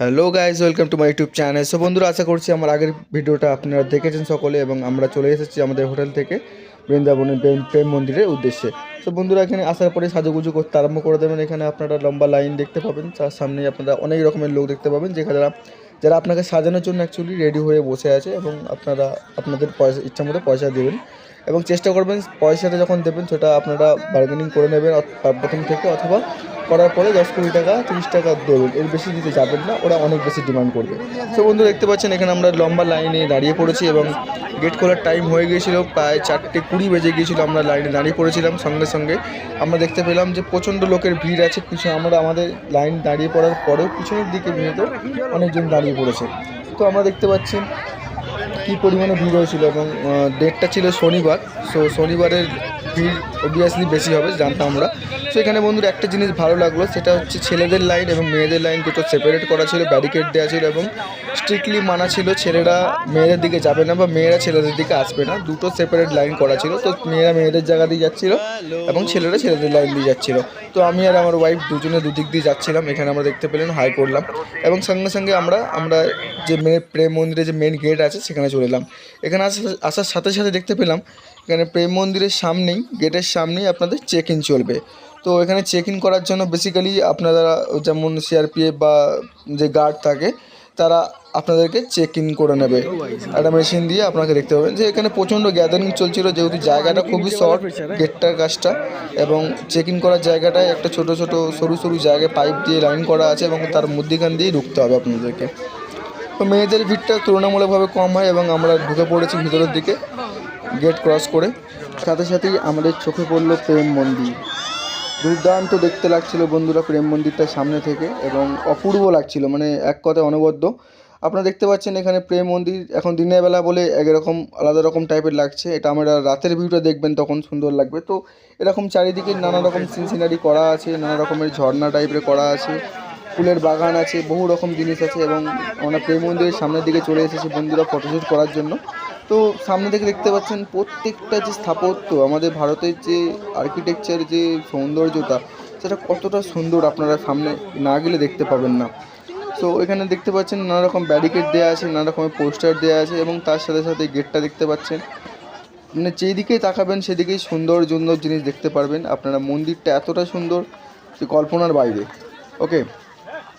Hello guys welcome to my YouTube channel so বন্ধুরা, আশা করছি আমার আগের ভিডিওটা আপনারা দেখেছেন সকলে এবং আমরা চলে এসেছি আমাদের হোটেল থেকে বৃন্দাবনের প্রেম মন্দিরের উদ্দেশ্যে। তো বন্ধুরা, এখানে আসার পরে সাজুগুজু করতে আরম্ভ করে দেবেন। এখানে আপনারা লম্বা লাইন দেখতে পাবেন। তার সামনে আপনারা অনেক রকমের লোক দেখতে পাবেন। যেখানে যারা যারা আপনাকে সাজানোর জন্য অ্যাকচুয়ালি রেডি হয়ে বসে আছে এবং আপনারা আপনাদের পয়সা ইচ্ছা মতো পয়সা দেবেন। এবং চেষ্টা করবেন পয়সাটা যখন দেবেন, সেটা আপনারা বার্গেনিং করে নেবেন প্রথম থেকে অথবা করার পরে দশ কুড়ি টাকা, তিরিশ টাকা দেবেন এর বেশি দিতে যাবেন না, ওরা অনেক বেশি ডিমান্ড করবে। তো বন্ধু দেখতে পাচ্ছেন, এখানে আমরা লম্বা লাইনে দাঁড়িয়ে পড়েছি এবং গেট খোলার টাইম হয়ে গিয়েছিল প্রায় চারটে কুড়ি বেজে গিয়েছিল, আমরা লাইনে দাঁড়িয়ে পড়েছিলাম সঙ্গে সঙ্গে। আমরা দেখতে পেলাম যে প্রচণ্ড লোকের ভিড় আছে, পিছনে আমরা আমাদের লাইন দাঁড়িয়ে পড়ার পরেও পিছনের দিকে ভিড়তে অনেকজন দাঁড়িয়ে পড়েছে। তো আমরা দেখতে পাচ্ছি কী পরিমাণে ভিড় হয়েছিল এবং ডেটটা ছিল শনিবার। সো শনিবারের ভিড় অবভিয়াসলি বেশি হবে, জানতাম আমরা। সো এখানে বন্ধুর একটা জিনিস ভালো লাগল, সেটা হচ্ছে ছেলেদের লাইন এবং মেয়েদের লাইন দুটো সেপারেট করা ছিল ব্যারিকেড দেওয়া ছিল এবং স্ট্রিক্টলি মানা ছিল ছেলেরা মেয়েদের দিকে যাবে না বা মেয়েরা ছেলেদের দিকে আসবে না। দুটো সেপারেট লাইন করা ছিল, তো মেয়েরা মেয়েদের জায়গা দিয়ে যাচ্ছিল এবং ছেলেরা ছেলেদের লাইন দিয়ে যাচ্ছিল। তো আমি আর আমার ওয়াইফ দুজনে দুদিক দিয়ে যাচ্ছিলাম, এখানে আমরা দেখতে পেলেন হাই করলাম এবং সঙ্গে সঙ্গে আমরা আমরা যে মেয়ে প্রেম মন্দিরে যে মেন গেট আছে, সেখানে চলে এলাম। এখানে আসার সাথে সাথে দেখতে পেলাম, এখানে প্রেম মন্দিরের সামনেই গেটের সামনেই আপনাদের চেক ইন চলবে। তো এখানে চেক ইন করার জন্য বেসিক্যালি আপনারা যেমন সিআরপিএফ বা যে গার্ড থাকে, তারা আপনাদেরকে চেক ইন করে নেবে। একটা মেশিন দিয়ে আপনাকে দেখতে পাবেন যে এখানে প্রচণ্ড গ্যাদারিং চলছিল, যেহেতু জায়গাটা খুবই শর্ট গেটটার কাজটা এবং চেক ইন করার জায়গাটায় একটা ছোট ছোট, সরু সরু জায়গায় পাইপ দিয়ে লাইন করা আছে এবং তার মধ্যিখান দিয়েই ঢুকতে হবে আপনাদেরকে। তো মেয়েদের ভিড়টা তুলনামূলকভাবে কম হয় এবং আমরা ঢুকে পড়েছি ভিতরের দিকে গেট ক্রস করে। সাথে সাথেই আমাদের চোখে পড়ল প্রেম মন্দির। দুর্দান্ত দেখতে লাগছিল বন্ধুরা প্রেম মন্দিরটা সামনে থেকে এবং অপূর্ব লাগছিল মানে এক কথায় অনবদ্য। আপনারা দেখতে পাচ্ছেন এখানে প্রেম মন্দির এখন দিনের বেলা বলে একরকম আলাদা রকম টাইপের লাগছে। এটা আমরা রাতের ভিউটা দেখবেন তখন সুন্দর লাগবে। তো এরকম চারিদিকে নানা রকম সিনসিনারি করা আছে, নানা রকমের ঝর্ণা টাইপের করা আছে, ফুলের বাগান আছে, বহু রকম জিনিস আছে এবং আমরা প্রেম মন্দিরের সামনের দিকে চলে এসেছি বন্ধুরা ফটোশ্যুট করার জন্য। তো সামনে থেকে দেখতে পাচ্ছেন প্রত্যেকটা যে স্থাপত্য, আমাদের ভারতের যে আর্কিটেকচার যে সৌন্দর্যতা, সেটা কতটা সুন্দর আপনারা সামনে না গেলে দেখতে পাবেন না। সো এখানে দেখতে পাচ্ছেন নানা রকম ব্যারিকেড দেওয়া আছে, নানা রকমের পোস্টার দেওয়া আছে এবং তার সাথে সাথে গেটটা দেখতে পাচ্ছেন। মানে যেদিকেই তাকাবেন, সেদিকেই সুন্দর সুন্দর জিনিস দেখতে পারবেন। আপনারা মন্দিরটা এতটা সুন্দর যে কল্পনার বাইরে। ওকে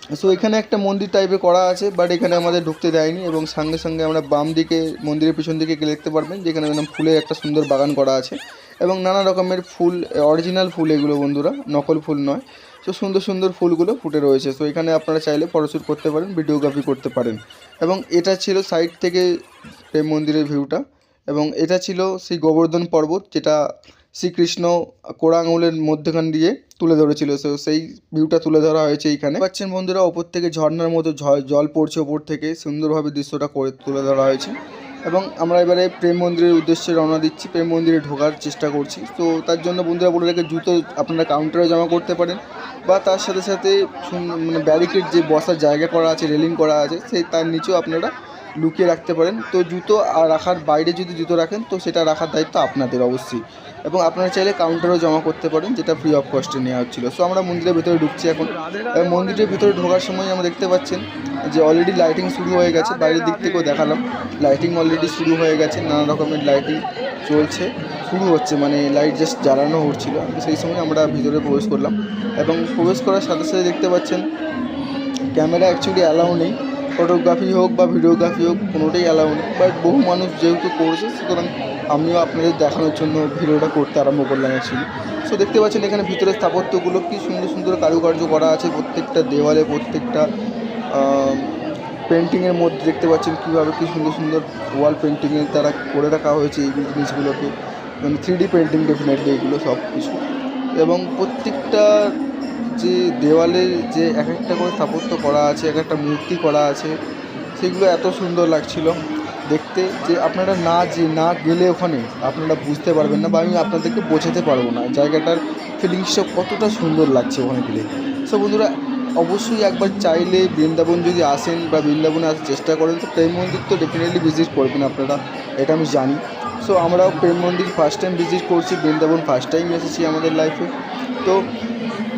সো এখানে একটা মন্দির টাইপের করা আছে বাট এখানে আমাদের ঢুকতে দেয়নি এবং সঙ্গে সঙ্গে আমরা বাম দিকে, মন্দিরের পিছন দিকে গেলে দেখতে পারবেন, যেখানে একদম ফুলের একটা সুন্দর বাগান করা আছে এবং নানা রকমের ফুল অরিজিনাল ফুল এগুলো বন্ধুরা, নকল ফুল নয়। তো সুন্দর সুন্দর ফুলগুলো ফুটে রয়েছে। তো এখানে আপনারা চাইলে ফটোশ্যুট করতে পারেন, ভিডিওগ্রাফি করতে পারেন। এবং এটা ছিল সাইড থেকে প্রেম মন্দিরের ভিউটা এবং এটা ছিল সেই গোবর্ধন পর্বত, যেটা শ্রীকৃষ্ণ কোড়া আঙুলের মধ্যখান দিয়ে তুলে ধরেছিল। তো সেই ভিউটা তুলে ধরা হয়েছে এইখানে। পাচ্ছেন বন্ধুরা, ওপর থেকে ঝর্ণার মতো জল পড়ছে ওপর থেকে। সুন্দরভাবে দৃশ্যটা করে তুলে ধরা হয়েছে। এবং আমরা এবারে প্রেম মন্দিরের উদ্দেশ্যে রওনা দিচ্ছি। প্রেম মন্দিরে ঢোকার চেষ্টা করছি। তো তার জন্য বন্ধুরা বলে রেখে জুতো আপনারা কাউন্টারে জমা করতে পারেন। বা তার সাথে সাথে মানে ব্যারিকেড যে বসার জায়গা করা আছে রেলিং করা আছে, সেই তার নিচেও আপনারা লুকিয়ে রাখতে পারেন। তো জুতো রাখার বাইরে যদি জুতো রাখেন, তো সেটা রাখার দায়িত্ব আপনাদের অবশ্যই। এবং আপনারা চাইলে কাউন্টারেও জমা করতে পারেন, যেটা ফ্রি অফ কস্টে নেওয়া হচ্ছিল। সো আমরা মন্দিরের ভিতরে ঢুকছি এখন। মন্দিরের ভিতরে ঢোকার সময় আমরা দেখতে পাচ্ছেন যে অলরেডি লাইটিং শুরু হয়ে গেছে। বাইরের দিক থেকেও দেখালাম। লাইটিং অলরেডি শুরু হয়ে গেছে। নানা রকমের লাইটিং চলছে, শুরু হচ্ছে। মানে লাইট জাস্ট জ্বালানো হচ্ছিল। সেই সময় আমরা ভিতরে প্রবেশ করলাম। এবং প্রবেশ করার সাথে সাথে দেখতে পাচ্ছেন ক্যামেরা অ্যাকচুয়ালি অ্যালাউ নেই। ফটোগ্রাফি হোক বা ভিডিওগ্রাফি হোক, কোনোটাই অ্যালাউ নেই। বাট বহু মানুষ যেহেতু করছে, সুতরাং আমিও আপনাদের দেখানোর জন্য ভিডিওটা করতে আরম্ভ করলাম অ্যাকচুয়ালি সো দেখতে পাচ্ছেন এখানে ভিতরে স্থাপত্যগুলো কী সুন্দর সুন্দর কারুকার্য করা আছে প্রত্যেকটা দেওয়ালে, প্রত্যেকটা পেন্টিংয়ের মধ্যে দেখতে পাচ্ছেন কীভাবে কী সুন্দর সুন্দর ওয়াল পেন্টিংয়ের দ্বারা করে রাখা হয়েছে এই জিনিসগুলোকে। মানে থ্রি ডি পেন্টিং ডেফিনেটলি এগুলো সব কিছু এবং প্রত্যেকটা যে দেওয়ালে যে এক একটা করে স্থাপত্য করা আছে, এক একটা মূর্তি করা আছে, সেগুলো এত সুন্দর লাগছিল দেখতে যে আপনারা না যে, না গেলে ওখানে আপনারা বুঝতে পারবেন না বা আমি আপনাদেরকে বোঝাতে পারব না। জায়গাটার ফিলিংসটা কতটা সুন্দর লাগছে ওখানে গেলে। সো বন্ধুরা, অবশ্যই একবার চাইলে বৃন্দাবন যদি আসেন বা বৃন্দাবনে আসার চেষ্টা করেন, তো প্রেম মন্দির তো ডেফিনেটলি ভিজিট করবেন আপনারা, এটা আমি জানি। সো আমরাও প্রেম মন্দির ফার্স্ট টাইম ভিজিট করছি, বৃন্দাবন ফার্স্ট টাইম এসেছি আমাদের লাইফে তো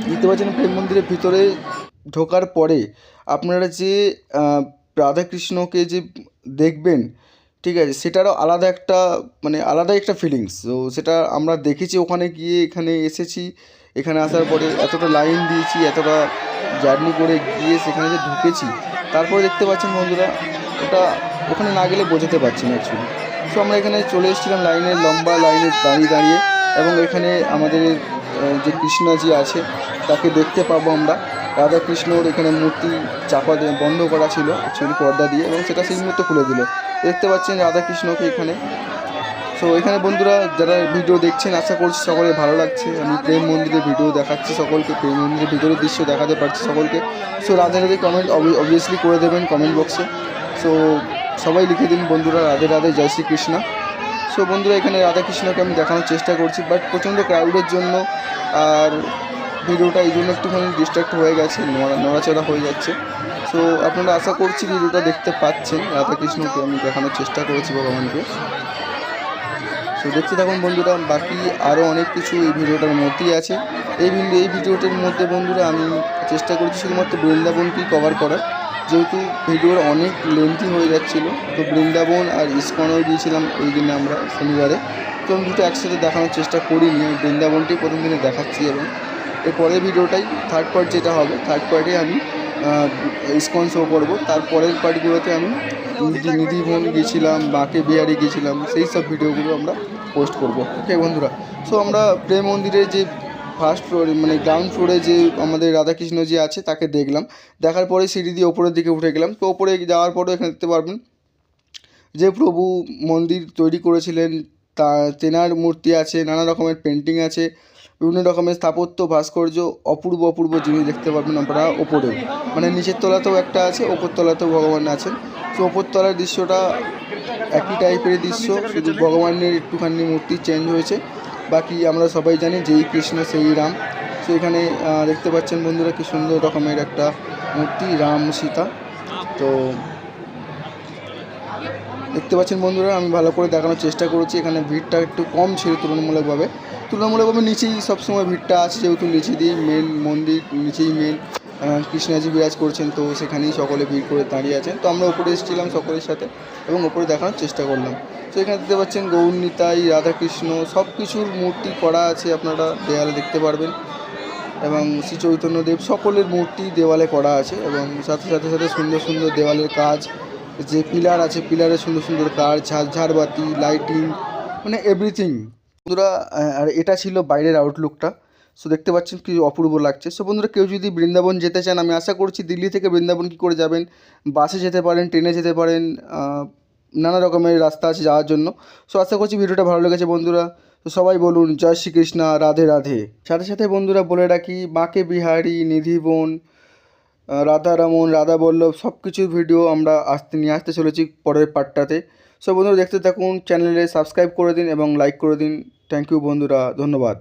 দেখতে পাচ্ছেন প্রেম মন্দিরের ভিতরে ঢোকার পরে আপনারা যে রাধাকৃষ্ণকে যে দেখবেন, ঠিক আছে, সেটারও আলাদা একটা মানে আলাদাই একটা ফিলিংস তো সেটা আমরা দেখেছি ওখানে গিয়ে, এখানে এসেছি, এখানে আসার পরে এতটা লাইন দিয়েছি, এতটা জার্নি করে গিয়ে সেখানে যে ঢুকেছি, তারপরে দেখতে পাচ্ছেন বন্ধুরা, ওটা ওখানে না গেলে বোঝাতে পারছি না অ্যাকচুয়ালি সো আমরা এখানে চলে এসেছিলাম লাইনের লম্বা লাইনে দাঁড়িয়ে দাঁড়িয়ে এবং এখানে আমাদের যে কৃষ্ণাজি আছে তাকে দেখতে পাবো আমরা। রাধা কৃষ্ণর এখানে মূর্তি চাপা দিয়ে বন্ধ করা ছিল অ্যাকচুয়ালি পর্দা দিয়ে, এবং সেটা সেই মুহূর্তে খুলে দিল। দেখতে পাচ্ছেন রাধা কৃষ্ণকে এখানে। সো এখানে বন্ধুরা, যারা ভিডিও দেখছেন, আশা করছি সকলে ভালো লাগছে। আমি প্রেম মন্দিরের ভিডিও দেখাচ্ছি সকলকে, প্রেম মন্দিরের ভিতরের দৃশ্য দেখাতে পারছি সকলকে। So Radhe Radhe comment obviously করে দেবেন কমেন্ট বক্সে সো সবাই লিখে দিন বন্ধুরা, রাধে রাধে, জয় শ্রীকৃষ্ণ সো বন্ধুরা, এখানে রাধাকৃষ্ণকে আমি দেখানোর চেষ্টা করছি বাট প্রচণ্ড ক্রাউডের জন্য আর ভিডিওটা এই জন্য একটুখানি ডিস্ট্র্যাক্ট হয়ে গেছে, নড়া, নড়াচড়া হয়ে যাচ্ছে। সো আপনারা আশা করছি ভিডিওটা দেখতে পাচ্ছেন। রাধাকৃষ্ণকে আমি দেখানোর চেষ্টা করেছি ভগবানকে। সো দেখতে থাকুন বন্ধুরা, বাকি আরও অনেক কিছু এই ভিডিওটার মধ্যেই আছে। এই ভিডিও এই ভিডিওটার মধ্যে বন্ধুরা আমি চেষ্টা করছি শুধুমাত্র বৃন্দাবনকেই কভার করার। যেহেতু ভিডিওর অনেক লেন্থি হয়ে যাচ্ছিল, তো বৃন্দাবন আর ইস্কনও গিয়েছিলাম ওই দিনে আমরা শনিবারে। তো আমি দুটো একসাথে দেখানোর চেষ্টা করিনি, আমি বৃন্দাবনটাই প্রথম দিনে দেখাচ্ছি এবং এর পরের ভিডিওটাই থার্ড পার্ট যেটা হবে থার্ড পার্টে আমি ইস্কন শো করব। তারপরের পার্টগুলোতে আমি নিধি নিধিবন গিয়েছিলাম বাঁকে বিহারি গিয়েছিলাম সেই সব ভিডিওগুলো আমরা পোস্ট করব। ওকে বন্ধুরা? সো আমরা প্রেম মন্দিরের যে ফার্স্ট ফ্লোরে মানে গ্রাউন্ড ফ্লোরে যে আমাদের রাধাকৃষ্ণ যে আছে, তাকে দেখলাম। দেখার পরে সিঁড়ি দিয়ে ওপরের দিকে উঠে গেলাম। তো ওপরে যাওয়ার পরেও এখানে দেখতে পারবেন যে প্রভু মন্দির তৈরি করেছিলেন তা তেনার মূর্তি আছে, নানা রকমের পেন্টিং আছে, বিভিন্ন রকমের স্থাপত্য, ভাস্কর্য, অপূর্ব অপূর্ব জিনিস দেখতে পারবেন আপনারা ওপরেও মানে নিচের তলাতেও একটা আছে, ওপর তলাতেও ভগবান আছেন। তো ওপর তলার দৃশ্যটা একই টাইপের দৃশ্য, শুধু ভগবানের একটুখানি মূর্তি চেঞ্জ হয়েছে। বাকি আমরা সবাই জানি যেই কৃষ্ণ, সেই রাম। তো এখানে দেখতে পাচ্ছেন বন্ধুরা কি সুন্দর রকমের একটা মূর্তি, রাম সীতা। তো দেখতে পাচ্ছেন বন্ধুরা, আমি ভালো করে দেখানোর চেষ্টা করেছি। এখানে ভিড়টা একটু কম ছিল তুলনামূলকভাবে। তুলনামূলকভাবে নিচেই সবসময় ভিড়টা আছে, যেহেতু নিচে দিয়েই মেন মন্দির, নিচেই মেন কৃষ্ণাজি বিরাজ করছেন, তো সেখানেই সকলে ভিড় করে দাঁড়িয়ে আছেন। তো আমরা উপরে এসেছিলাম সকলের সাথে এবং উপরে দেখানোর চেষ্টা করলাম। তো এখানে দেখতে পাচ্ছেন গৌরনীতাই রাধাকৃষ্ণ সব কিছুর মূর্তি করা আছে আপনারা দেয়ালে দেখতে পারবেন। এবং শ্রী চৈতন্যদেব সকলের মূর্তি দেওয়ালে করা আছে এবং সাথে সাথে সাথে সুন্দর সুন্দর দেওয়ালের কাজ যে পিলার আছে, পিলারে সুন্দর সুন্দর ঝাড় ঝাড়বাতি লাইটিং মানে এভরিথিং বন্ধুরা আর এটা ছিল বাইরের আউটলুকটা সো দেখতে পাচ্ছেন কি অপূর্ব লাগছে। সো বন্ধুরা, কেউ যদি বৃন্দাবন যেতে চান, আমি আশা করছি দিল্লি থেকে বৃন্দাবন কী করে যাবেন? বাসে যেতে পারেন, ট্রেনে যেতে পারেন নানা রকমের রাস্তা আছে যাওয়ার জন্য। সো আশা করছি ভিডিওটা ভালো লেগেছে, বন্ধুরা। তো সবাই বলুন, জয় শ্রীকৃষ্ণ, রাধে রাধে। সাথে সাথে, বন্ধুরা, বলে রাখি বাঁকে বিহারি নিধিবন আহ, রাধারমন রাধা বল্লভ সব কিছুর ভিডিও আমরা আসতে নিয়ে আসতে চলেছি পরের পার্টটাতে সো বন্ধুরা দেখতে থাকুন চ্যানেলে সাবস্ক্রাইব করে দিন এবং লাইক করে দিন। থ্যাংক ইউ বন্ধুরা ধন্যবাদ।